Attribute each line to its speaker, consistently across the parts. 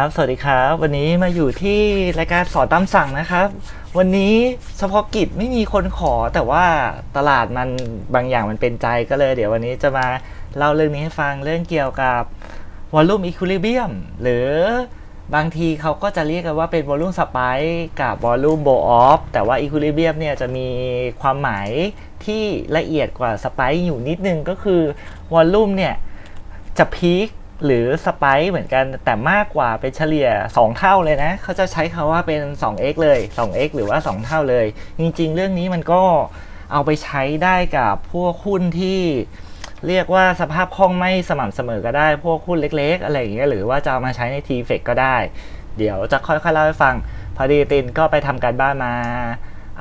Speaker 1: ครับ สวัสดีครับ วันนี้มาอยู่ที่รายการสอนตามสั่งนะครับ วันนี้เฉพาะกิจไม่มีคนขอแต่ว่าตลาดมันบางอย่างมันเป็นใจก็เลย เดี๋ยววันนี้จะมาเล่าเรื่องนี้ให้ฟังเรื่องเกี่ยวกับ Volume Equilibrium หรือบางทีเขาก็จะเรียกกันว่าเป็น Volume Spike กับ Volume Blow Off แต่ว่า Equilibrium เนี่ยจะมีความหมายที่ละเอียดกว่า Spike อยู่นิดนึงก็คือ Volume เนี่ยจะพีค หรือสไปค์เหมือนกันแต่มากกว่าเป็นเฉลี่ย 2 เท่าเลยนะ เขาจะใช้คาว่าเป็น 2x เลย 2x หรือว่า 2 เท่าเลย จริงๆ เรื่องนี้มันก็เอาไปใช้ได้กับพวกหุ้นที่เรียกว่าสภาพคล่องไม่สม่ำเสมอก็ได้ พวกหุ้นเล็ก ๆ อะไรอย่างเงี้ยหรือว่าจะเอามาใช้ใน t f e c ก็ได้ เดี๋ยวจะค่อยๆเล่าให้ฟัง พอดีตินก็ไปทำการบ้านมา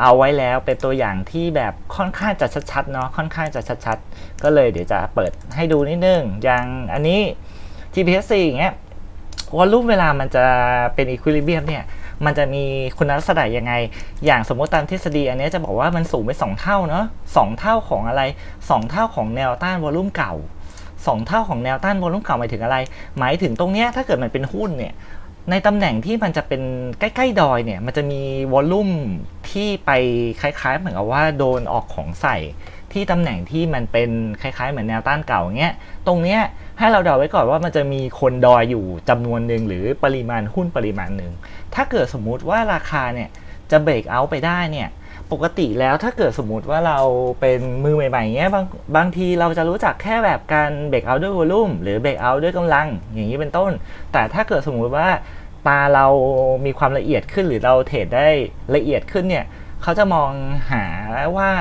Speaker 1: เอาไว้แล้วเป็นตัวอย่างที่แบบค่อนข้างจะชัดๆเนาะค่อนข้างจะชัดๆ ก็เลยเดี๋ยวจะเปิดให้ดูนิดนึงอย่างอันนี้ GPS 4อย่างเงี้ยวอลลุ่มเวลามันจะเป็นอีควิลิเบียมเนี่ยมันจะมีคุณลักษณะยังไง อย่างสมมติตามทฤษฎีอันนี้จะบอกว่ามันสูงไป 2 เท่าเนาะสเท่าของอะไร 2 เท่าของแนวต้านวอลลุ่มเก่า 2 เท่าของแนวต้านวอลลุ่มเก่าหมายถึงอะไร หมายถึงตรงเนี้ยถ้าเกิดมันเป็นหุ้นเนี่ยในตำแหน่งที่มันจะเป็นใกล้ๆดอยเนี่ยมันจะมีวอลลุ่มที่ไปคล้ายๆ เหมือนกับว่าโดนออกของใส่ ที่ตำแหน่งที่มันเป็นคล้ายๆ เหมือนแนวต้านเก่าเงี้ย ตรงเนี้ยให้เราเดาไว้ก่อนว่ามันจะมีคนดอยอยู่จำนวนหนึ่งหรือปริมาณหุ้นปริมาณหนึ่ง ถ้าเกิดสมมุติว่าราคาเนี่ยจะเบรกเอาท์ไปได้เนี่ยปกติแล้วถ้าเกิดสมมติว่าเราเป็นมือใหม่ๆเงี้ยบางบางทีเราจะรู้จักแค่แบบการเบรกเอาท์ด้วยวอลุ่มหรือเบรกเอาท์ด้วยกำลัง อย่างนี้เป็นต้น แต่ถ้าเกิดสมมุติว่าตาเรามีความละเอียดขึ้นหรือเราเทรดได้ละเอียดขึ้นเนี่ยเขาจะมองหาว่า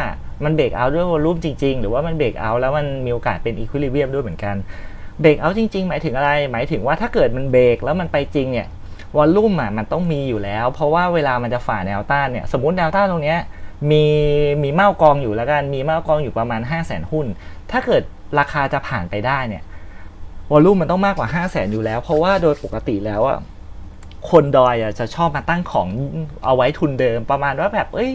Speaker 1: มันเบรกเอาด้วยวอลุ่มจริง ๆ หรือว่ามันเบรกเอาแล้วมันมีโอกาสเป็นอีควิลิเบียมด้วยเหมือนกันเบรกเอาจริง ๆ หมายถึงอะไร หมายถึงว่าถ้าเกิดมันเบรกแล้วมันไปจริงเนี่ยวอลลุ่มอะมันต้องมีอยู่แล้ว เพราะว่าเวลามันจะฝ่าแนวต้านเนี่ยสมมติแนวต้านตรงเนี้ยมีมีเม้ากองอยู่แล้วกันมีเม้ากองอยู่ประมาณ 5 0 0 0 0 0หุ้น ถ้าเกิดราคาจะผ่านไปได้เนี่ยวอลลุ่มมันต้องมากกว่า 5 0 0 0 0 0 อยู่แล้ว เพราะว่าโดยปกติแล้วอะคนดอยอะจะชอบมาตั้งของเอาไว้ทุนเดิมประมาณว่าแบบเอ้ย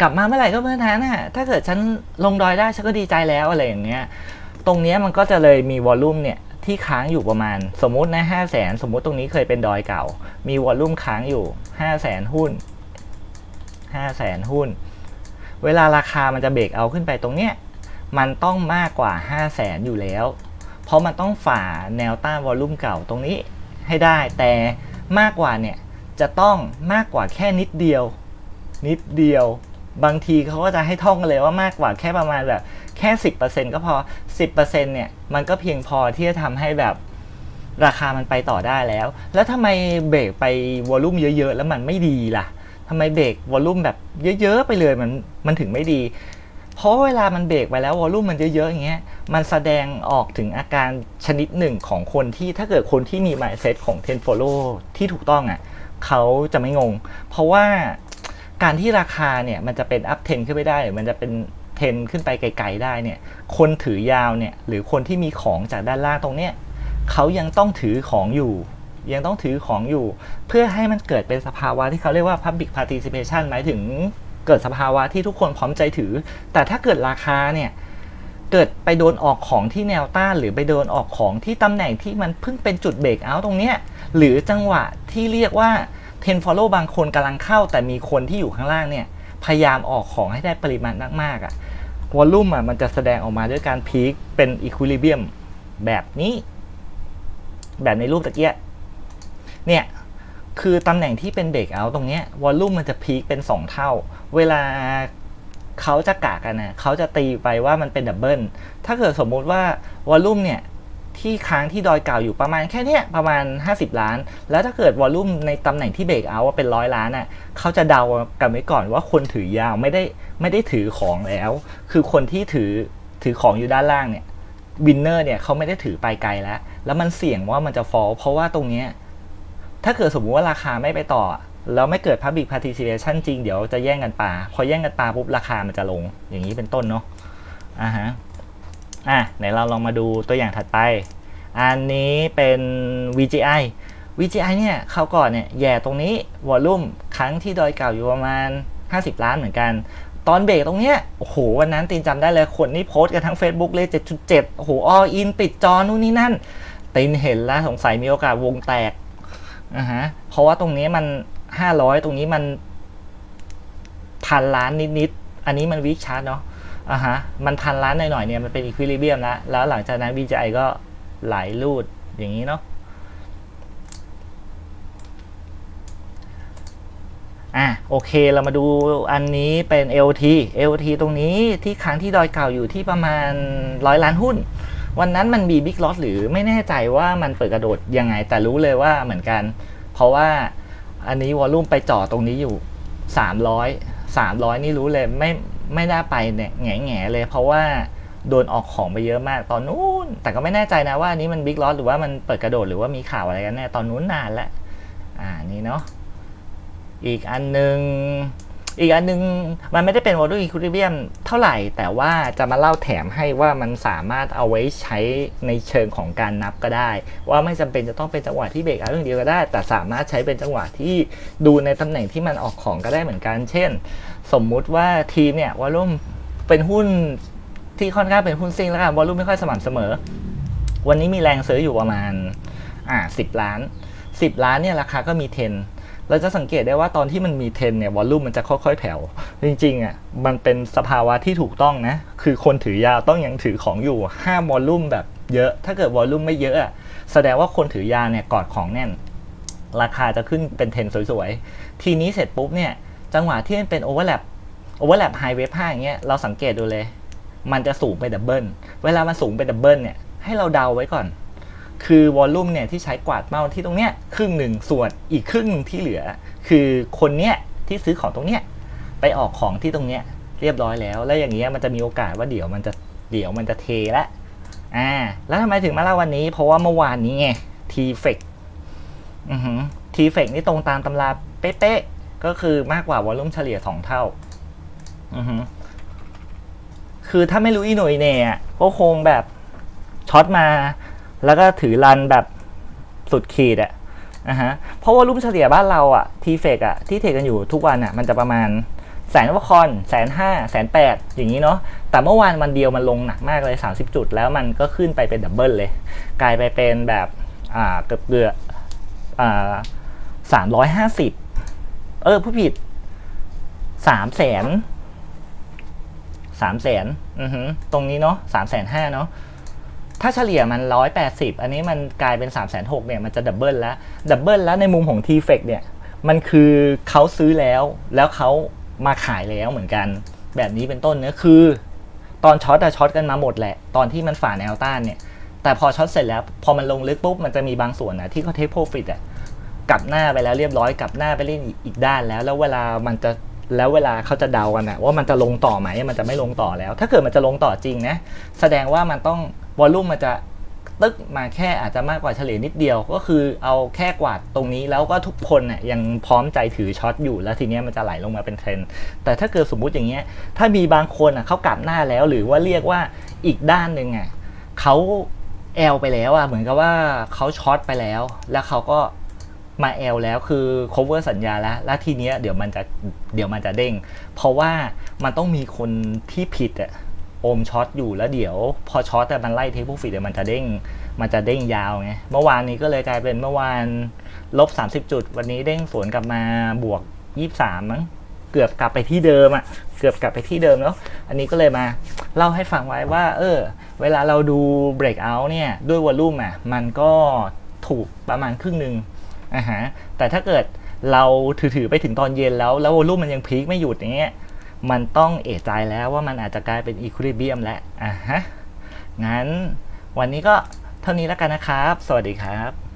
Speaker 1: กลับมาเมื่อไหร่ก็เมื่อนั้นน่ะถ้าเกิดฉันลงดอยได้ฉันก็ดีใจแล้วอะไรอย่างเงี้ยตรงเนี้ยมันก็จะเลยมีวอลลุ่มเนี่ยที่ค้างอยู่ประมาณ สมมตินะห้าแสนสมมติตรงนี้เคยเป็นดอยเก่า มีวอลลุ่มค้างอยู่ห้าแสนหุ้นห้าแสนหุ้น เวลาราคามันจะเบรกเอาขึ้นไปตรงเนี้ยมันต้องมากกว่า5 0 0แสนอยู่แล้ว เพราะมันต้องฝ่าแนวต้านวอลลุ่มเก่าตรงนี้ให้ได้แต่มากกว่าเนี่ยจะต้องมากกว่าแค่นิดเดียว นิดเดียว บางทีเขาก็จะให้ท่องกันเลยว่ามากกว่าแค่ประมาณแบบแค่ 10%ก็พอ 10%เนี่ยมันก็เพียงพอที่จะทำให้แบบราคามันไปต่อได้แล้ว แล้วทำไมเบรกไปวอลลุ่มเยอะๆ แล้วมันไม่ดีล่ะทำไมเบรกวอลลุ่มแบบเยอะๆไปเลยมันมันถึงไม่ดี เพราะเวลามันเบรกไปแล้ววอลลุ่มมันเยอะๆอย่างเงี้ย มันแสดงออกถึงอาการชนิดหนึ่งของคนที่ถ้าเกิดคนที่มี mindset ของ ten follow ที่ถูกต้องอะ่ะเขาจะไม่งง เพราะว่า การที่ราคาเนี่ยมันจะเป็น up 10ขึ้นไปได้หรือมันจะเป็นเทนขึ้นไปไกลๆได้เนี่ยคนถือยาวเนี่ยหรือคนที่มีของจากด้านล่างตรงเนี้ยเขายังต้องถือของอยู่ ยังต้องถือของอยู่ เพื่อให้มันเกิดเป็นสภาวะที่เขาเรียกว่า public participation หมายถึงเกิดสภาวะที่ทุกคนพร้อมใจถือ แต่ถ้าเกิดราคาเนี่ยเกิดไปโดนออกของที่แนวต้านหรือไปโดนออกของที่ตำแหน่งที่มันเพิ่งเป็นจุดเบรกเอาตรงเนี้ยหรือจังหวะที่เรียกว่า เทนฟอลโล่บางคนกำลังเข้า แต่มีคนที่อยู่ข้างล่างเนี่ย พยายามออกของให้ได้ปริมาณมากๆอะ่ะวอลลุ่มอะมันจะแสดงออกมาด้วยการพีคเป็นอีควิลิเบียมแบบนี้ แบบในรูปตะเกียเนี่ยคือตำแหน่งที่เป็นเบรกเอาตรงเนี้ยวอลลุ่มมันจะพีคเป็น 2 เท่า เวลาเขาจะกะกันนะเขาจะตีไปว่ามันเป็นดับเบิลถ้าเกิดสมมุติว่าวอลลุ่มเนี่ย ที่ค้างที่ดอยเก่าอยู่ประมาณแค่เนี้ยประมาณ 50 ล้าน แล้วถ้าเกิดวอลลุ่มในตำแหน่งที่เบรกเอาว่าเป็นร้อยล้านอะเขาจะเดากันไว้ก่อนว่าคนถือยาวไม่ได้ไม่ได้ถือของแล้ว คือคนที่ถือถือของอยู่ด้านล่างเนี่ยวินเนอร์เนี่ยเขาไม่ได้ถือไปไกลแล้ว แล้วมันเสี่ยงว่ามันจะฟอลเพราะว่าตรงเนี้ยถ้าเกิดสมมุติว่าราคาไม่ไปต่อ แล้วไม่เกิด Public Participation จริงเดี๋ยวจะแย่งกันปาพอแย่งกันปาปุ๊บราคามันจะลงอย่างนี้เป็นต้นเนาะอ่าฮะ อะไหนเราลองมาดูตัวอย่างถัดไป อันนี้เป็น VGI VGI เนี่ยเขาก่อนเนี่ยแย่ตรงนี้วอลลุ่มครั้งที่ดอยเก่าอยู่ประมาณ 50 ล้านเหมือนกัน ตอนเบรกตรงเนี้ยโอ้โหวันนั้นตีนจำได้เลยคนนี่โพสต์กันทั้ง Facebook เลย 7.7 โอ้โหออินปิดจอนู่นนี่นั่นตินเห็นแล้วสงสัยมีโอกาสวงแตกอ่าฮะเพราะว่าตรงนี้มันห้าร้อยตรงนี้มันพันล้านนิดๆอันนี้มันวิกชาร์ตเนาะ อ่าฮะมันพันล้านหน่อยๆเนี่ยมันเป็นอีควิลิเบียมแล้วแล้วหลังจากนั้น VGI ก็ไหลลูดอย่างนี้เนาะอะโอเคเรามาดูอันนี้เป็น LT LT ตรงนี้ที่ค้างที่ดอยเก่าอยู่ที่ประมาณร้อยล้านหุ้น วันนั้นมันมีบิ๊กลอสหรือไม่แน่ใจว่ามันเปิดกระโดดยังไง แต่รู้เลยว่าเหมือนกัน เพราะว่าอันนี้วอลลุ่มไปจ่อตรงนี้อยู่ 300 300 นี่รู้เลยไม่ ไม่ได้ไปเนี่ยแง่ๆเลย เพราะว่าโดนออกของไปเยอะมากตอนนู้น แต่ก็ไม่แน่ใจนะว่าอันนี้มันบิ๊กลอสหรือว่ามันเปิดกระโดดหรือว่ามีข่าวอะไรกันแน่ตอนนู้นนานแล้วอ่านี่เนาะอีกอันหนึ่ง อีกอันหนึงมันไม่ได้เป็น Model Equilibrium เท่าไหร่ แต่ว่าจะมาเล่าแถมให้ว่ามันสามารถเอาไว้ใช้ในเชิงของการนับก็ได้ ว่าไม่จำเป็นจะต้องเป็นจังหวะที่เบรกเอาท์อย่างเดียวก็ได้ แต่สามารถใช้เป็นจังหวะที่ดูในตำแหน่งที่มันออกของก็ได้เหมือนกัน เช่น สมมุติว่าทีมเนี่ยวอลุ่มเป็นหุ้นที่ค่อนข้างเป็นหุ้นซิ่งแล้วกันวอลุ่มไม่ค่อยสม่ำเสมอ วันนี้มีแรงซื้ออยู่ประมาณอ่าสิบล้าน 10 ล้านเนี่ยราคาก็มีเทน เราจะสังเกตได้ว่าตอนที่มันมีเทนเนี่ยวอลลุ่มมันจะค่อย ๆ แผ่ว จริงๆอะมันเป็นสภาวะที่ถูกต้องนะ คือคนถือยาวต้องยังถือของอยู่ห้ามวอลลุ่มแบบเยอะ ถ้าเกิดวอลลุ่มไม่เยอะอะแสดงว่าคนถือยาเนี่ยกอดของแน่น ราคาจะขึ้นเป็นเทนสวยๆ ทีนี้เสร็จปุ๊บเนี่ยจังหวะที่มันเป็นโอเวอร์แลปโอเวอร์แลปไฮเวฟห้าอย่างเงี้ยเราสังเกตดูเลย มันจะสูงไปดับเบิลเวลามันสูงไปดับเบิลเนี่ยให้เราเดาไว้ก่อน คือวอลลุ่มเนี่ยที่ใช้กวาดเมาส์ที่ตรงเนี้ยครึ่งหนึ่งส่วนอีกครึ่งที่เหลือ คือคนเนี้ยที่ซื้อของตรงเนี้ยไปออกของที่ตรงเนี้ยเรียบร้อยแล้ว แล้วอย่างเงี้ยมันจะมีโอกาสว่าเดี๋ยวมันจะเดี๋ยวมันจะเทละอ่าแล้วทำไมถึงมาเล่าวันนี้ เพราะว่าเมื่อวานนี้ไงทีเฟกอือหือทีเฟกนี่ตรงตามตำราเป๊ะๆก็คือมากกว่าวอลลุ่มเฉลี่ยสองเท่าอือหือคือถ้าไม่รู้อีหน่ยเนี่ยก็คงแบบช็อตมา แล้วก็ถือรันแบบสุดขีดอะนะฮะเพราะว่ารุ่มเฉลี่ยบ้านเราอะทีเฟกอะที่เทรดกันอยู่ทุกวันอะมันจะประมาณแสนวคอนแสนห้าแสนแปดอย่างนี้เนาะแต่เมื่อวานวันเดียวมันลงหนักมากเลย 30 จุด แล้วมันก็ขึ้นไปเป็นดับเบิลเลย กลายไปเป็นแบบอ่าเกือบเกือบอ่าสามร้อยห้าสิบเออผู้ผิดสามแสนสามแสนอือฮึตรงนี้เนาะสามแสนห้าเนาะ ถ้าเฉลี่ยมัน 180 อันนี้มันกลายเป็น 3 6 0 0 0เนี่ยมันจะดับเบิลแล้ว ดับเบิลแล้วในมุมของ t f e c เนี่ยมันคือเขาซื้อแล้วแล้วเขามาขายแล้วเหมือนกัน แบบนี้เป็นต้นเนื้อคือ ตอนช็อตอะช็อตกันมาหมดแหละ ตอนที่มันฝ่าแนวต้านเนี่ย แต่พอช็อตเสร็จแล้วพอมันลงลึกปุ๊บมันจะมีบางส่วนนะที่เขาเทคโปรฟิตอะกลับหน้าไปแล้วเรียบร้อยกลับหน้าไปเล่นอีกด้านแล้ว แล้วเวลามันจะแล้วเวลาเขาจะเดากันอะว่ามันจะลงต่อไหมมันจะไม่ลงต่อแล้ว ถ้าเกิดมันจะลงต่อจริงนะแสดงว่ามันต้อง วอลลุ่มมันจะตึกมาแค่อาจจะมากกว่าเฉลี่ยนิดเดียว ก็คือเอาแค่กวาดตรงนี้แล้วก็ทุกคนน่ยยังพร้อมใจถือช็อตอยู่แล้วทีเนี้ยมันจะไหลลงมาเป็นเทรนด์แต่ถ้าเกิดสมมุติอย่างเงี้ยถ้ามีบางคนอะเขากลับหน้าแล้วหรือว่าเรียกว่าอีกด้านหนึ่งอะเขาแอลไปแล้วอะเหมือนกับว่าเขาช็อตไปแล้ว แล้วเขาก็มาแอลแล้วคือ cover สัญญาแล้ว แล้วทีเนี้ยเดี๋ยวมันจะเดี๋ยวมันจะเด้ง เพราะว่ามันต้องมีคนที่ผิดอะ โอมช็อตอยู่แล้วเดี๋ยว พอช็อตแต่มันไล่เทคโปรฟิตเดี๋ยวมันจะเด้งมันจะเด้งยาวไงเมื่อวานนี้ก็เลยกลายเป็นเมื่อวานลบ 30 จุด วันนี้เด้งสวนกลับมาบวก 23 มั้งเกือบกลับไปที่เดิมอะ่ะเกือบกลับไปที่เดิมแล้วอันนี้ก็เลยมาเล่าให้ฟังไว้ว่า เออ เวลาเราดู breakout เนี่ย ด้วยวอลลุ่มอะมันก็ถูกประมาณครึ่งหนึ่งอะฮะแต่ถ้าเกิดเราถือๆไปถึงตอนเย็นแล้ว แล้ววอลลุ่มมันยังพีคไม่หยุดอย่างเงี้ย มันต้องเอะใจแล้วว่ามันอาจจะกลายเป็นอีค i ลิเบียมแล้วอะฮะงั้นวันนี้ก็เท่านี้แล้วกันนะครับ สวัสดีครับ